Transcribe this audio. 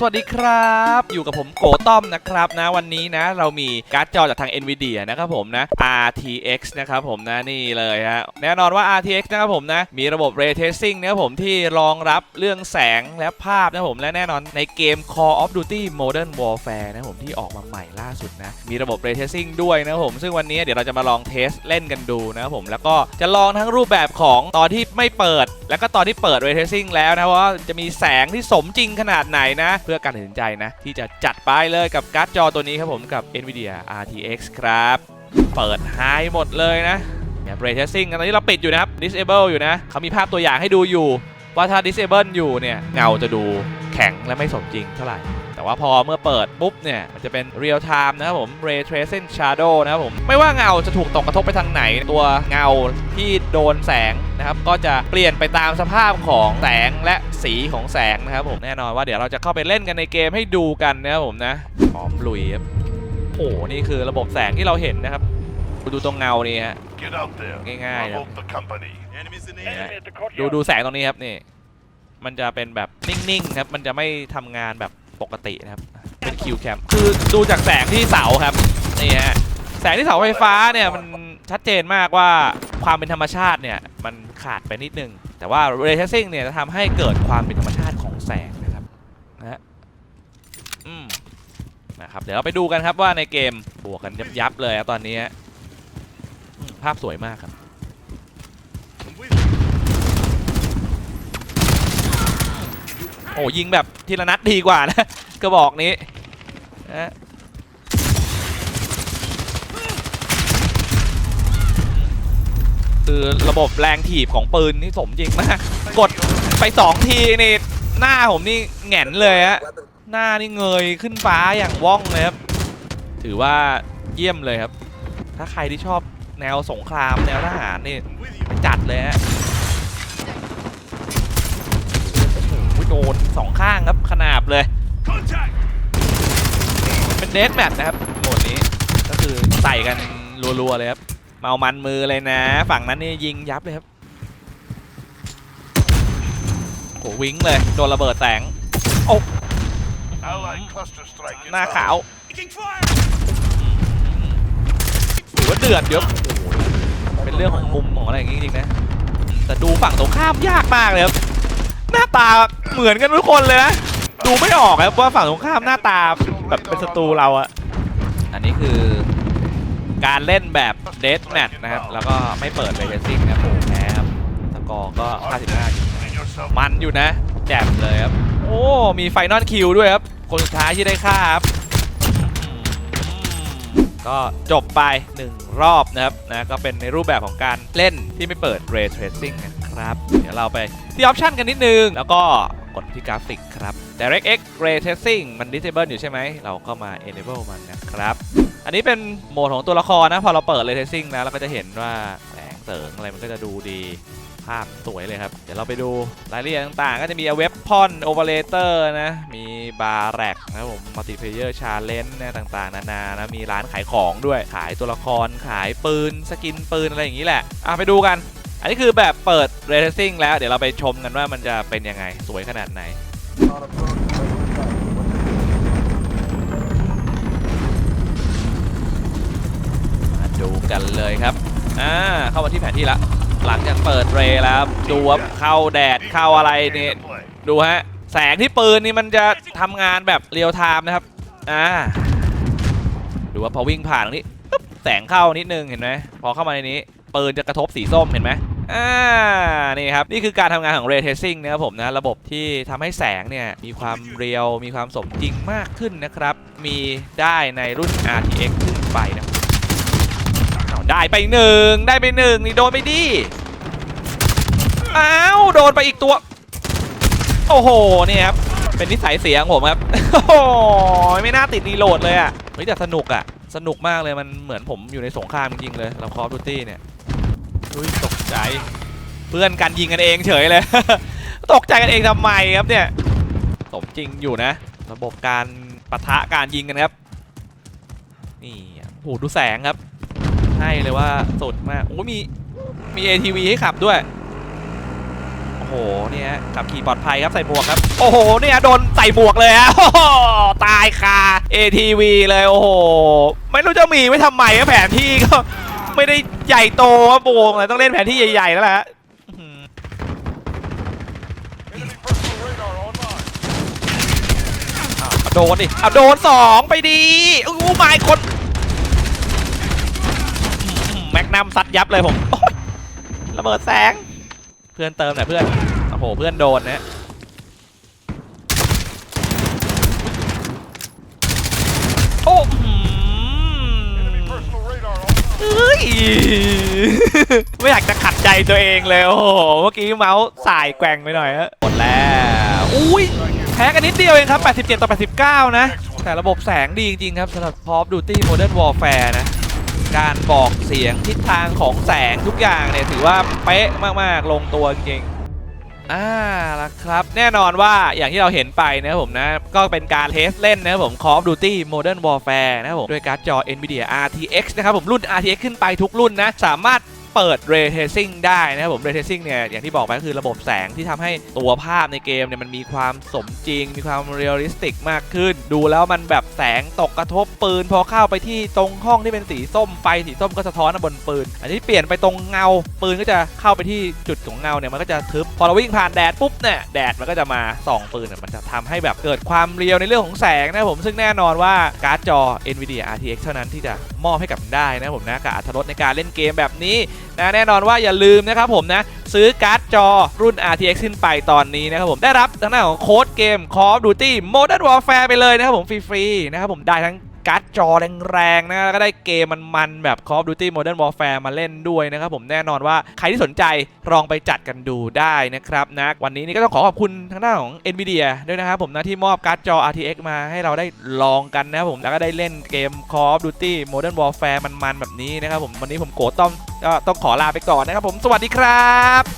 สวัสดีครับ อยู่กับผมโกต้อมนะครับนะวันนี้นะ เรามีการ์ดจอจากทาง NVIDIA นะครับผมนะ RTX นะครับผมนะนี่เลยฮะแน่นอนว่า RTX นะครับผมนะ มีระบบ Ray Tracing นะครับผมที่รองรับเรื่องแสงและภาพนะครับผมและแน่นอนในเกม Call of Duty Modern Warfare นะครับผมที่ออกมาใหม่ล่าสุดนะ มีระบบ Ray Tracing ด้วยนะครับผมซึ่งวันนี้เดี๋ยวเราจะมาลองเทสเล่นกันดูนะครับผมแล้วก็จะลองทั้งรูปแบบของตอนที่ไม่เปิด แล้วก็ตอนที่เปิด Ray Tracing แล้วนะว่าจะมีแสงที่สมจริงขนาดไหนนะพื่อการตัดสินใจนะ ที่จะจัดไปเลยกับการ์ดจอตัวนี้ครับผมกับ NVIDIA RTX ครับ เปิดไฮหมดเลยนะเนี่ย Ray Tracing ตอนนี้เราปิดอยู่นะครับ Disable อยู่นะเขามีภาพตัวอย่างให้ดูอยู่ ว่าถ้า Disable อยู่เนี่ยเงาจะดู แข็งและไม่สมจริงเท่าไหร่ แต่ว่าพอเมื่อเปิดปุ๊บเนี่ย มันจะเป็น real time นะครับผม ray tracing shadow นะครับผม ไม่ว่าเงาจะถูกตกกระทบไปทางไหน ตัวเงาที่โดนแสงนะครับ ก็จะเปลี่ยนไปตามสภาพของแสงและสีของแสงนะครับผม แน่นอนว่าเดี๋ยวเราจะเข้าไปเล่นกันในเกมให้ดูกันนะครับผมนะพร้อมลุยครับโอ้โหนี่คือระบบแสงที่เราเห็นนะครับคุณดูตรงเงานี่ฮะ Get out there. ง่ายๆครับ Provoke the company. Enemies in the นี่ air. ฮะดูดูแสงตรงนี้ครับนี่ มันจะเป็นแบบนิ่งๆครับมันจะไม่ทำงานแบบปกตินะครับ เป็นคิวแคมคือดูจากแสงที่เสาครับนี่ฮะแสงที่เสาไฟฟ้าเนี่ยมันชัดเจนมากว่าความเป็นธรรมชาติเนี่ยมันขาดไปนิดนึง แต่ว่า ray tracing เนี่ยจะทำให้เกิดความเป็นธรรมชาติของแสงนะครับนะฮะอืมนะครับเดี๋ยวเราไปดูกันครับว่าในเกมบวกกันยับๆเลยครับตอนนี้ภาพสวยมากครับ อ้ยิงแบบทีละนัดดีกว่านะกระบอกนี้นะคือระบบแรงถีบของปืนนี่สมจริงมาก กดไปสองทีนี่หน้าผมนี่แหงนเลยฮะหน้านี่เงยขึ้นฟ้าอย่างว่องเลยครับ ถือว่าเยี่ยมเลยครับ ถ้าใครที่ชอบแนวสงครามแนวทหารนี่จัดเลยฮะโอ้โหโด นสองข้างครับขนาบเลย เป็นเดสแมทนะครับโหมดนี้ก็คือใส่กันรัวๆเลยครับเมามันมือเลยนะ ฝั่งนั้นนี่ยิงยับเลยครับโหวิ้งเลยโดนระเบิดแสง Allied cluster strike. หน้าขาว Taking fire. ถือว่าเดือดเดี๋ยวโอ้โหเป็นเรื่องของมุมของอะไรอย่างงี้จริงๆนะแต่ดูฝั่งตรงข้ามยากมากเลยครับ หน้าตาเหมือนกันทุกคนเลยนะดูไม่ออกครับว่าฝั่งตรงข้ามหน้าตาแบบเป็นศัตรูเราอะอันนี้คือการเล่นแบบเดสแมทนะครับ แล้วก็ไม่เปิดเรซิ่งนะครับโอ้แพ้ครับสกอร์ก็ 55 มันอยู่นะแจ่มเลยครับ โอ้ มีไฟนอลคิวด้วยครับ คนสุดท้ายที่ได้ค่าครับ ก็จบไป 1 รอบนะครับนะก็เป็นในรูปแบบของการเล่นที่ไม่เปิด Ray Tracing นะ ครับ เดี๋ยวเราไปที่ออปชันกันนิดนึง แล้วก็กดที่กราฟิกครับ DirectX Ray Tracing มัน disable อยู่ใช่ไหม เราก็มา enable มันนะครับ อันนี้เป็นโหมดของตัวละครนะ พอเราเปิด Ray Tracing แล้วเราก็จะเห็นว่าแสงเสริงอะไรมันก็จะดูดีภาพสวยเลยครับ เดี๋ยวเราไปดูรายละเอียดต่างๆ ก็จะมีเว็บพอนโอเปอเรเตอร์นะ มีบาร์แรกนะผมมัลติเพเยอร์ชาเลนจ์นะต่างๆ นานานะ มีร้านขายของด้วย ขายตัวละคร ขายปืน สกินปืน อะไรอย่างนี้แหละ อะไปดูกัน อันนี้คือแบบเปิดเร t ซิ่งแล้วเดี๋ยวเราไปชมกันว่ามันจะเป็นยังไงสวยขนาดไหน มาดูกันเลยครับ อ่า เข้ามาที่แผนที่ละ หลังจากเปิดเรแล้ว ดูว่าเข้าแดดเข้าอะไรนี่ ดูฮะ แสงที่ปืนนี่มันจะทำงานแบบเรียลไทม์นะครับ อ่า ดูว่าพอวิ่งผ่านตรงนี้ปึ๊บแสงเข้านิดนึงเห็นไหมพอเข้ามาในนี้ ปืนจะกระทบสีส้มเห็นไหมอ่า นี่ครับ นี่คือการทำงานของ Ray Tracing นะครับผมนะ ระบบที่ทำให้แสงเนี่ย มีความเรียว มีความสมจริงมากขึ้นนะครับ มีได้ในรุ่น RTX ขึ้นไปนะได้ไปหนึ่งได้ไปหนึ่งนี่โดนไปดิ อ้าว โดนไปอีกตัว โอ้โห นี่ครับ เป็นนิสัยเสียของผมครับ โอ้โห ไม่น่าติดรีโหลดเลยอะเฮ้ยแต่สนุกอะ สนุกมากเลย มันเหมือนผมอยู่ในสงครามจริงๆเลยเราคอฟดูตี้เนี่ย อุ้ยตกใจ เพื่อนกันยิงกันเองเฉยเลย ตกใจกันเองทำไมครับเนี่ยสมจริงอยู่นะ ระบบการปะทะการยิงกันครับ นี่โอ้โหดูแสงครับ ให้เลยว่าสดมากโอ้มีมี ATV ให้ขับด้วย โอ้โหเนี่ยขับขี่ปลอดภัยครับใส่หมวกครับ โอ้โหเนี่ยโดนใส่หมวกเลยฮะโอ้โหตายคา ATV เลยโอ้โห ไม่รู้จะมีไว้ทำไมอะแผนที่ก็ไม่ได้ ใหญ่โตว่าโบงเลยต้องเล่นแผนที่ใหญ่ๆแล้วแหละโดนดิเอาโดนสองไปดีอู้หมายคนแม็กนัมซัดยับเลยผมระเบิดแสง เพื่อนเติมหน่อยเพื่อน โอ้โห เพื่อนโดนนะ โอ้อื้อ Enemy หือ personal radar online. เอ้ย ไม่อยากจะขัดใจตัวเองเลย โอ้โห เมื่อกี้เมาส์สายแกว่งไปหน่อยฮะหมดแล้ว อุ้ยแพ้กันนิดเดียวเองครับ 87 ต่อ 89 นะ แต่ระบบแสงดีจริงๆครับสำหรับ Call of Duty Modern Warfare นะ การบอกเสียงทิศทางของแสงทุกอย่างเนี่ย ถือว่าเป๊ะมากๆ ลงตัวจริงๆ อ่าละครับ แน่นอนว่าอย่างที่เราเห็นไปนะผมนะ ก็เป็นการเทสเล่นนะครับผม Call of Duty Modern Warfare นะครับผม ด้วยการ์ดจอ Nvidia RTX นะครับผมรุ่น RTX ขึ้นไปทุกรุ่นนะ สามารถ เปิด Ray Tracing ได้นะครับผม Ray Tracing เนี่ยอย่างที่บอกไปก็คือระบบแสงที่ทำให้ตัวภาพในเกมเนี่ยมันมีความสมจริง มีความเรียลลิสติกมากขึ้น ดูแล้วมันแบบแสงตกกระทบปืน พอเข้าไปที่ตรงห้องที่เป็นสีส้มไฟสีส้มก็สะท้อนบนปืน อันนี้เปลี่ยนไปตรงเงาปืนก็จะเข้าไปที่จุดของเงาเนี่ยมันก็จะทึบพอเราวิ่งผ่านแดดปุ๊บเนี่ยแดดมันก็จะมาส่องปืนมันจะทำให้แบบเกิดความเรียวในเรื่องของแสงนะผมซึ่งแน่นอนว่าการ์ดจอ Nvidia RTX เท่านั้นที่จะมอบให้กับมันได้นะผมนะกับอรรถรสในการเล่นเกมแบบนี้ นะแน่นอนว่าอย่าลืมนะครับผมนะซื้อการ์ดจอรุ่น RTX ขึ้นไปตอนนี้นะครับผมได้รับทางด้านของโค้ดเกม Call of Duty Modern Warfare ไปเลยนะครับผมฟรีๆนะครับผมได้ทั้งการ์ดจอแรงๆนะแล้วก็ได้เกมมันๆแบบ Call of Duty Modern Warfare มาเล่นด้วยนะครับผมแน่นอนว่าใครที่สนใจลองไปจัดกันดูได้นะครับนะวันนี้นี่ก็ต้องขอขอบคุณทางด้านของ Nvidia ด้วยนะครับผมนะที่มอบการ์ดจอ RTX มาให้เราได้ลองกันนะครับผมแล้วก็ได้เล่นเกม Call of Duty Modern Warfare มันๆแบบนี้นะครับผมวันนี้ผมโกต้อม ก็ต้องขอลาไปก่อนนะครับผมสวัสดีครับ